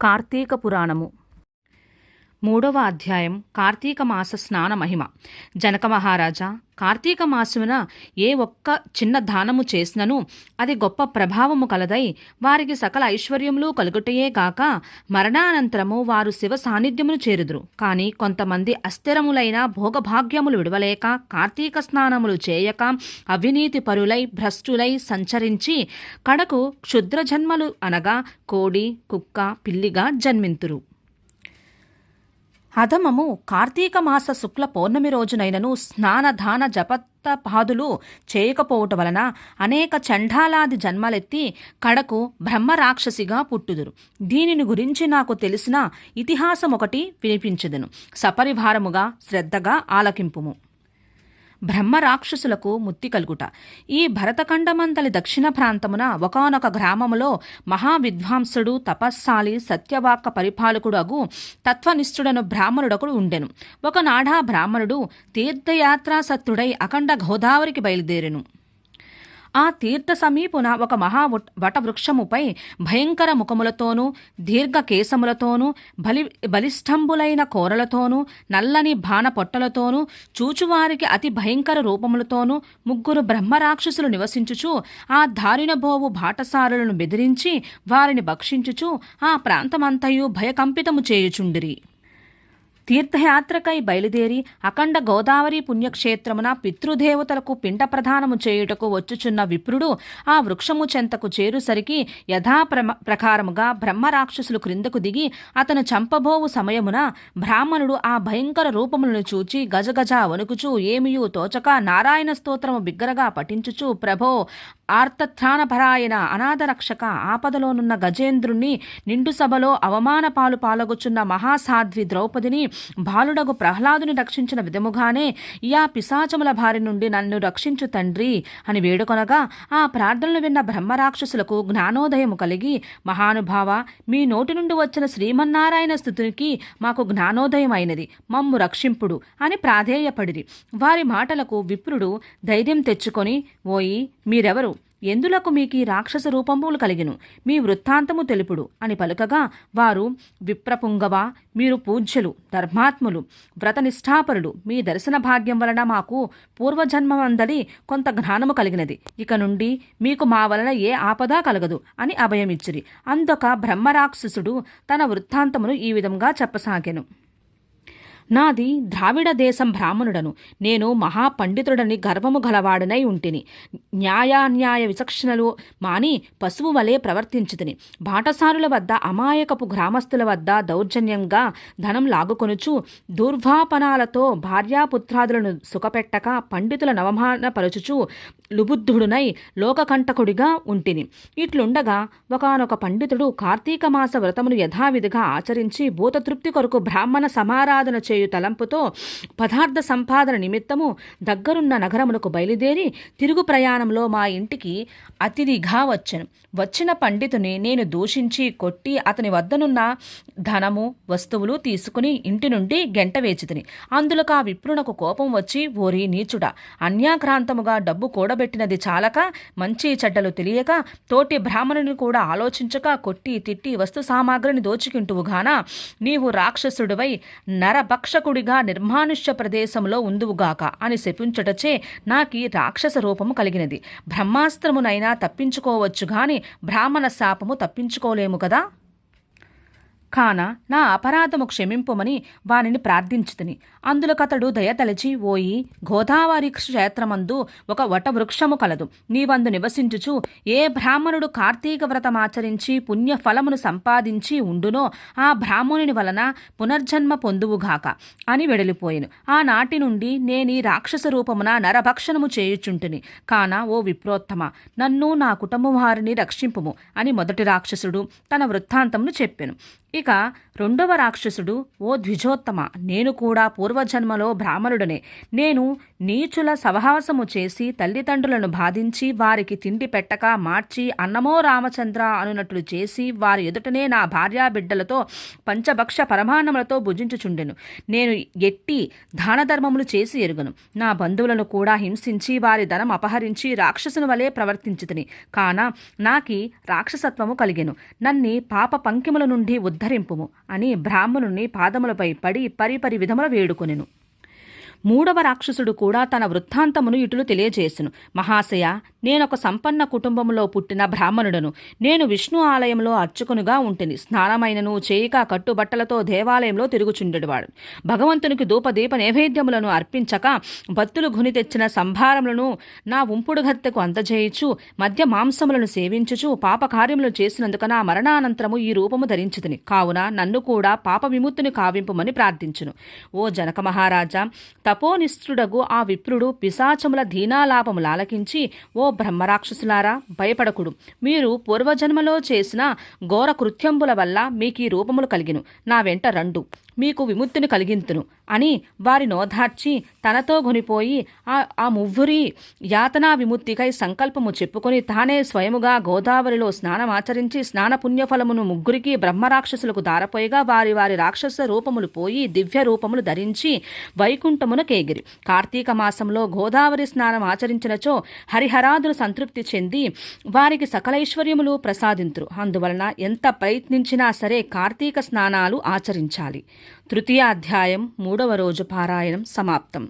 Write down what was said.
కార్తీక పురాణము. మూడవ అధ్యాయం కార్తీక మాస స్నాన మహిమ. జనక మహారాజా కార్తీక మాసమున ఏ ఒక్క చిన్న దానము చేసినను అది గొప్ప ప్రభావము కలదై వారికి సకల ఐశ్వర్యములు కలుగుటయే కాక మరణానంతరము వారు శివ సాన్నిధ్యమును చేరుదురు. కానీ కొంతమంది అస్థిరములైన భోగభాగ్యములు విడవలేక కార్తీక స్నానములు చేయక అవినీతి పరులై భ్రష్టులై సంచరించి కడకు క్షుద్ర జన్మలు అనగా కోడి కుక్క పిల్లిగా జన్మింతురు. అధమము కార్తీక మాస శుక్ల పౌర్ణమి రోజునైనను స్నాన దాన చేయకపోవట చేయకపోవటం వలన అనేక చండాలాది జన్మలెత్తి కడకు బ్రహ్మరాక్షసిగా పుట్టుదురు. దీనిని గురించి నాకు తెలిసిన ఇతిహాసం ఒకటి వినిపించదును. సపరివారముగా శ్రద్ధగా ఆలకింపుము. బ్రహ్మ రాక్షసులకు ముత్తి కలుగుట. ఈ భరతఖండమంతలి దక్షిణ ప్రాంతమున ఒకనొక గ్రామములో మహావిద్వాంసుడు తపస్సాలి సత్యవాక్క పరిపాలకుడు అగు తత్వనిష్ఠుడను బ్రాహ్మణుడొకడు ఉండెను. ఒకనాడా బ్రాహ్మణుడు తీర్థయాత్రాసత్తుడై అఖండ గోదావరికి బయలుదేరెను. ఆ తీర్థ సమీపున ఒక మహా వటవృక్షముపై భయంకర ముఖములతోనూ దీర్ఘ కేశములతోనూ బలి బలిష్టంబులైన కోరలతోనూ నల్లని బాణ పొట్టలతోనూ చూచువారికి అతి భయంకర రూపములతోనూ ముగ్గురు బ్రహ్మరాక్షసులు నివసించుచు ఆ దారినభోవు బాటసారులను బెదిరించి వారిని భక్షించుచు ఆ ప్రాంతమంతయు భయకంపితము చేయుచుండిరి. తీర్థయాత్రకై బయలుదేరి అఖండ గోదావరి పుణ్యక్షేత్రమున పితృదేవతలకు పిండ ప్రధానము చేయుటకు వచ్చుచున్న విప్రుడు ఆ వృక్షము చెంతకు చేరుసరికి యథాప్రమ ప్రకారముగా బ్రహ్మరాక్షసులు క్రిందకు దిగి అతను చంపబోవు సమయమున బ్రాహ్మణుడు ఆ భయంకర రూపములను చూచి గజగజ వణుకుచూ ఏమియూ తోచక నారాయణ స్తోత్రము బిగ్గరగా పఠించుచు ప్రభో ఆర్తత్రాణపరాయణ అనాథరక్షక ఆపదలోనున్న గజేంద్రుణ్ణి నిండు సభలో అవమాన పాలు పాలగుచున్న మహాసాధ్వి ద్రౌపదిని బాలుడగు ప్రహ్లాదుని రక్షించిన విధముగానే యా పిశాచముల బారి నుండి నన్ను రక్షించు తండ్రి అని వేడుకొనగా ఆ ప్రార్థనలు విన్న బ్రహ్మరాక్షసులకు జ్ఞానోదయము కలిగి మహానుభావ మీ నోటి నుండి వచ్చిన శ్రీమన్నారాయణ స్థుతికి మాకు జ్ఞానోదయం అయినది మమ్ము రక్షింపుడు అని ప్రాధేయపడిరి. వారి మాటలకు విప్రుడు ధైర్యం తెచ్చుకొని ఓయి మీరెవరు? ఎందులకు మీకు ఈ రాక్షస రూపములు కలిగిను? మీ వృత్తాంతము తెలుపుడు. అని పలుకగా వారు విప్రపుంగవ మీరు పూజ్యులు ధర్మాత్ములు వ్రతనిష్ఠాపరులు మీ దర్శన భాగ్యం వలన మాకు పూర్వజన్మమందలి కొంత జ్ఞానము కలిగినది. ఇక నుండి మీకు మా వలన ఏ ఆపదా కలగదు అని అభయమిచ్చిరి. అందొక బ్రహ్మరాక్షసుడు తన వృత్తాంతమును ఈ విధంగా చెప్పసాగాను. నాది ద్రావిడ దేశం బ్రాహ్మణుడను. నేను మహాపండితుడని గర్వము గలవాడనై ఉంటిని. న్యాయాన్యాయ విచక్షణలు మాని పశువు వలె ప్రవర్తించుతిని. బాటసారుల వద్ద అమాయకపు గ్రామస్తుల వద్ద దౌర్జన్యంగా ధనం లాగుకొనుచు దుర్వాపనాలతో భార్యాపుత్రాదులను సుఖపెట్టక పండితుల నవమానపరచుచు లుబుద్ధుడునై లోకకంటకుడిగా ఉంటిని. ఇట్లుండగా ఒకనొక పండితుడు కార్తీక మాస వ్రతమును యథావిధిగా ఆచరించి భూతతృప్తి కొరకు బ్రాహ్మణ సమారాధన చేయు తలంపుతో పదార్థ సంపాదన నిమిత్తము దగ్గరున్న నగరమునకు బయలుదేరి తిరుగు ప్రయాణంలో మా ఇంటికి అతిథిగా వచ్చాను. వచ్చిన పండితుని నేను దూషించి కొట్టి అతని వద్దనున్న ధనము వస్తువులు తీసుకుని ఇంటి నుండి గెంట వేచితిని. అందులో ఆ విప్రునకు కోపం వచ్చి ఓరి నీచుడా అన్యాక్రాంతముగా డబ్బు కూడబెట్టినది చాలక మంచి చెడ్డలు తెలియక తోటి బ్రాహ్మణుని కూడా ఆలోచించక కొట్టి తిట్టి వస్తు సామాగ్రిని దోచుకుంటువుగాన నీవు రాక్షసుడివై నరభక్షకుడిగా నిర్మానుష్య ప్రదేశంలో ఉందువుగాక అని శపించుటచే నాకీ రాక్షస రూపము కలిగినది. బ్రహ్మాస్త్రమునైనా తప్పించుకోవచ్చు గాని బ్రాహ్మణ శాపము తప్పించుకోలేము కదా? కాన నా అపరాధము క్షమింపుమని వానిని ప్రార్థించుతిని. అందులకతడు దయతలచి ఓయి గోదావరి క్షేత్రమందు ఒక వటవృక్షము కలదు. నీవందు నివసించుచు ఏ బ్రాహ్మణుడు కార్తీక వ్రతమాచరించి పుణ్యఫలమును సంపాదించి ఉండునో ఆ బ్రాహ్మణుని వలన పునర్జన్మ పొందువుగాక అని వెడలిపోయెను. ఆనాటి నుండి నేనీ రాక్షస రూపమున నరభక్షణము చేయుచుంటిని. కాన ఓ విప్రోత్తమ నన్ను నా కుటుంబం వారిని రక్షింపుము అని మొదటి రాక్షసుడు తన వృత్తాంతమును చెప్పాను. ఇక రెండవ రాక్షసుడు ఓ ద్విజోత్తమ నేను కూడా పూర్వజన్మలో బ్రాహ్మణుడనే. నేను నీచుల సవహాసము చేసి తల్లిదండ్రులను బాధించి వారికి తిండి పెట్టక మార్చి అన్నమో రామచంద్ర అనునట్లు చేసి వారి ఎదుటనే నా భార్యా బిడ్డలతో పంచభక్ష పరమాన్నములతో భుజించుచుండెను. నేను ఎట్టి దాన ధర్మములు చేసి ఎరుగను. నా బంధువులను కూడా హింసించి వారి ధనం అపహరించి రాక్షసుని వలె ప్రవర్తించుతుని. కాన నాకి రాక్షసత్వము కలిగెను. నన్ని పాప పంకిముల నుండి ఉద్ధరి ఉద్ధరింపుము అని బ్రాహ్మణుని పాదములపై పడి పరిపరి విధముల వేడుకొనెను. మూడవ రాక్షసుడు కూడా తన వృత్తాంతమును ఇటులు తెలియజేసును. మహాశయ నేనొక సంపన్న కుటుంబంలో పుట్టిన బ్రాహ్మణుడను. నేను విష్ణు ఆలయంలో అర్చకునుగా ఉంటిని. స్నానమైనను చేయక కట్టుబట్టలతో దేవాలయంలో తిరుగుచుండెడువాడు. భగవంతునికి ధూపదీప నైవేద్యములను అర్పించక భక్తులు గుని తెచ్చిన సంభారములను నా ఉంపుడు గత్తెకు అందజేయుచు మధ్య మాంసములను సేవించుచు పాపకార్యములు చేసినందుకు నా మరణానంతరము ఈ రూపము ధరించుతుని. కావున నన్ను కూడా పాప విముక్తిని కావింపుమని ప్రార్థించును. ఓ జనక మహారాజా తపోనిష్ఠుడగు ఆ విప్రుడు పిశాచముల దీనాలాపములాలకించి ఓ బ్రహ్మరాక్షసులారా భయపడకుడు. మీరు పూర్వజన్మలో చేసిన ఘోర కృత్యంబుల వల్ల మీకు ఈ రూపములు కలిగిను. నా వెంట రండు. మీకు విముక్తిని కలిగింతును అని వారి నోధార్చి తనతో గునిపోయి ఆ ఆ మువ్వురి యాతనా విముక్తికై సంకల్పము చెప్పుకొని తానే స్వయముగా గోదావరిలో స్నానమాచరించి స్నాన పుణ్యఫలమును ముగ్గురికి బ్రహ్మరాక్షసులకు దారపోయగా వారి వారి రాక్షస రూపములు పోయి దివ్య రూపములు ధరించి వైకుంఠమున కేగిరి. కార్తీక మాసంలో గోదావరి స్నానం ఆచరించినచో హరిహరాదులు సంతృప్తి చెంది వారికి సకలైశ్వర్యములు ప్రసాదింతురు. అందువలన ఎంత ప్రయత్నించినా సరే కార్తీక స్నానాలు ఆచరించాలి. తృతీయ అధ్యాయం మూడవ రోజు పారాయణం సమాప్తం